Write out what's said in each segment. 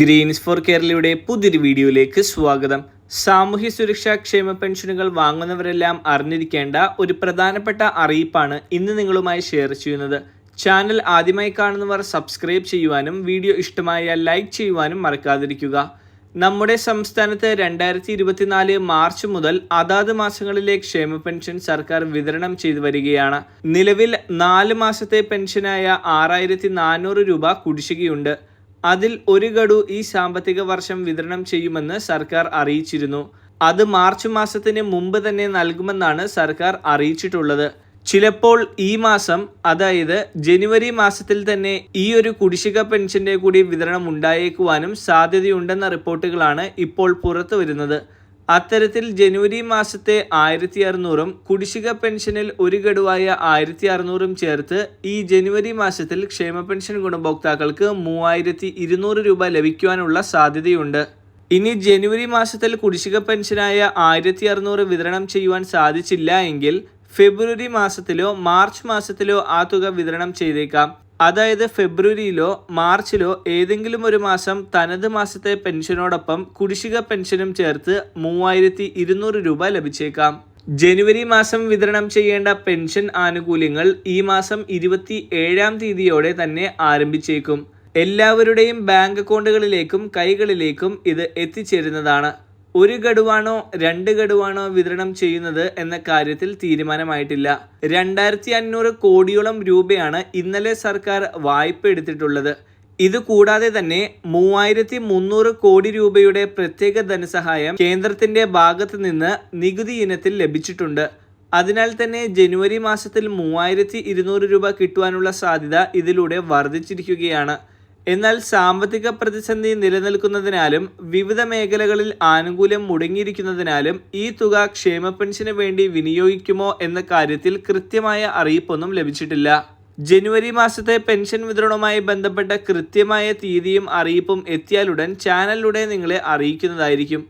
Green's four കേരളയുടെ പുതിയൊരു വീഡിയോയിലേക്ക് സ്വാഗതം. സാമൂഹ്യ സുരക്ഷാ ക്ഷേമ പെൻഷനുകൾ വാങ്ങുന്നവരെല്ലാം അറിഞ്ഞിരിക്കേണ്ട ഒരു പ്രധാനപ്പെട്ട അറിയിപ്പാണ് ഇന്ന് നിങ്ങളുമായി ഷെയർ ചെയ്യുന്നത്. ചാനൽ ആദ്യമായി കാണുന്നവർ സബ്സ്ക്രൈബ് ചെയ്യുവാനും വീഡിയോ ഇഷ്ടമായ ലൈക്ക് ചെയ്യുവാനും മറക്കാതിരിക്കുക. നമ്മുടെ സംസ്ഥാനത്ത് രണ്ടായിരത്തി ഇരുപത്തിനാല് മാർച്ച് മുതൽ അതാത് മാസങ്ങളിലെ ക്ഷേമ പെൻഷൻ സർക്കാർ വിതരണം ചെയ്തു വരികയാണ്. നിലവിൽ നാല് മാസത്തെ പെൻഷനായ ആറായിരത്തി രൂപ കുടിശ്ശികയുണ്ട്. അതിൽ ഒരു ഗഡു ഈ സാമ്പത്തിക വർഷം വിതരണം ചെയ്യുമെന്ന് സർക്കാർ അറിയിച്ചിരുന്നു. അത് മാർച്ച് മാസത്തിന് മുമ്പ് തന്നെ നൽകുമെന്നാണ് സർക്കാർ അറിയിച്ചിട്ടുള്ളത്. ചിലപ്പോൾ ഈ മാസം അതായത് ജനുവരി മാസത്തിൽ തന്നെ ഈ ഒരു കുടിശ്ശിക പെൻഷന്റെ കൂടി വിതരണം ഉണ്ടായേക്കുവാനും സാധ്യതയുണ്ടെന്ന റിപ്പോർട്ടുകളാണ് ഇപ്പോൾ പുറത്തു വരുന്നത് അത്തരത്തിൽ ജനുവരി മാസത്തെ ആയിരത്തി അറുന്നൂറും കുടിശ്ശിക പെൻഷനിൽ ഒരു ഗഡുവായ ആയിരത്തി അറുന്നൂറും ചേർത്ത് ഈ ജനുവരി മാസത്തിൽ ക്ഷേമ പെൻഷൻ ഗുണഭോക്താക്കൾക്ക് മൂവായിരത്തി ഇരുന്നൂറ് രൂപ ലഭിക്കുവാനുള്ള സാധ്യതയുണ്ട്. ഇനി ജനുവരി മാസത്തിൽ കുടിശ്ശിക പെൻഷനായ ആയിരത്തി അറുന്നൂറ് വിതരണം ചെയ്യുവാൻ സാധിച്ചില്ല എങ്കിൽ ഫെബ്രുവരി മാസത്തിലോ മാർച്ച് മാസത്തിലോ ആ തുക വിതരണം ചെയ്തേക്കാം. അതായത് ഫെബ്രുവരിയിലോ മാർച്ചിലോ ഏതെങ്കിലും ഒരു മാസം തനത് മാസത്തെ പെൻഷനോടൊപ്പം കുടിശ്ശിക പെൻഷനും ചേർത്ത് മൂവായിരത്തി രൂപ ലഭിച്ചേക്കാം. ജനുവരി മാസം വിതരണം ചെയ്യേണ്ട പെൻഷൻ ആനുകൂല്യങ്ങൾ ഈ മാസം ഇരുപത്തി ഏഴാം തീയതിയോടെ തന്നെ ആരംഭിച്ചേക്കും. എല്ലാവരുടെയും ബാങ്ക് അക്കൗണ്ടുകളിലേക്കും കൈകളിലേക്കും ഇത് എത്തിച്ചേരുന്നതാണ്. ഒരു ഗഡുവാണോ രണ്ട് ഗഡുവാണോ വിതരണം ചെയ്യുന്നത് എന്ന കാര്യത്തിൽ തീരുമാനമായിട്ടില്ല. രണ്ടായിരത്തി അഞ്ഞൂറ് കോടിയോളം രൂപയാണ് ഇന്നലെ സർക്കാർ വായ്പ എടുത്തിട്ടുള്ളത്. ഇത് കൂടാതെ തന്നെ മൂവായിരത്തി മുന്നൂറ് കോടി രൂപയുടെ പ്രത്യേക ധനസഹായം കേന്ദ്രത്തിന്റെ ഭാഗത്ത് നിന്ന് നികുതി ഇനത്തിൽ ലഭിച്ചിട്ടുണ്ട്. അതിനാൽ തന്നെ ജനുവരി മാസത്തിൽ മൂവായിരത്തി ഇരുന്നൂറ് രൂപ കിട്ടുവാനുള്ള സാധ്യത ഇതിലൂടെ വർദ്ധിച്ചിരിക്കുകയാണ്. എന്നാൽ സാമ്പത്തിക പ്രതിസന്ധി നിലനിൽക്കുന്നതിനാലും വിവിധ മേഖലകളിൽ ആനുകൂല്യം മുടങ്ങിയിരിക്കുന്നതിനാലും ഈ തുക ക്ഷേമ പെൻഷന് വേണ്ടി വിനിയോഗിക്കുമോ എന്ന കാര്യത്തിൽ കൃത്യമായ അറിയിപ്പൊന്നും ലഭിച്ചിട്ടില്ല. ജനുവരി മാസത്തെ പെൻഷൻ വിതരണവുമായി ബന്ധപ്പെട്ട കൃത്യമായ തീയതിയും അറിയിപ്പും എത്തിയാലുടൻ ചാനലിലൂടെ നിങ്ങളെ അറിയിക്കുന്നതായിരിക്കും.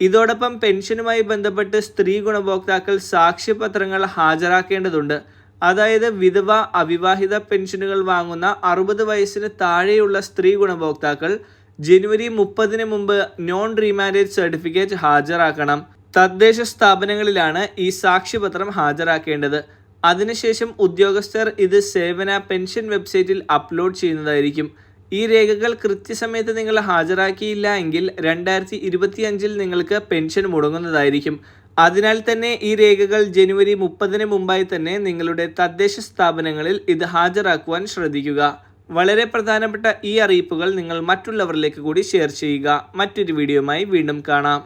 ഇതോടൊപ്പം പെൻഷനുമായി ബന്ധപ്പെട്ട് സ്ത്രീ ഗുണഭോക്താക്കൾ സാക്ഷ്യപത്രങ്ങൾ ഹാജരാക്കേണ്ടതുണ്ട്. അതായത് വിധവ അവിവാഹിത പെൻഷനുകൾ വാങ്ങുന്ന അറുപത് വയസ്സിന് താഴെയുള്ള സ്ത്രീ ഗുണഭോക്താക്കൾ ജനുവരി മുപ്പതിന് മുമ്പ് നോൺ റീമാരേജ് സർട്ടിഫിക്കറ്റ് ഹാജരാക്കണം. തദ്ദേശ സ്ഥാപനങ്ങളിലാണ് ഈ സാക്ഷ്യപത്രം ഹാജരാക്കേണ്ടത്. അതിനുശേഷം ഉദ്യോഗസ്ഥർ ഇത് സേവന പെൻഷൻ വെബ്സൈറ്റിൽ അപ്ലോഡ് ചെയ്യുന്നതായിരിക്കും. ഈ രേഖകൾ കൃത്യസമയത്ത് നിങ്ങൾ ഹാജരാക്കിയില്ല എങ്കിൽ രണ്ടായിരത്തി ഇരുപത്തിയഞ്ചിൽ നിങ്ങൾക്ക് പെൻഷൻ മുടങ്ങുന്നതായിരിക്കും. അതിനാൽ തന്നെ ഈ രേഖകൾ ജനുവരി മുപ്പതിന് മുമ്പായി തന്നെ നിങ്ങളുടെ തദ്ദേശ സ്ഥാപനങ്ങളിൽ ഇത് ഹാജരാക്കുവാൻ ശ്രദ്ധിക്കുക. വളരെ പ്രധാനപ്പെട്ട ഈ അറിയിപ്പുകൾ നിങ്ങൾ മറ്റുള്ളവരിലേക്ക് കൂടി ഷെയർ ചെയ്യുക. മറ്റൊരു വീഡിയോയുമായി വീണ്ടും കാണാം.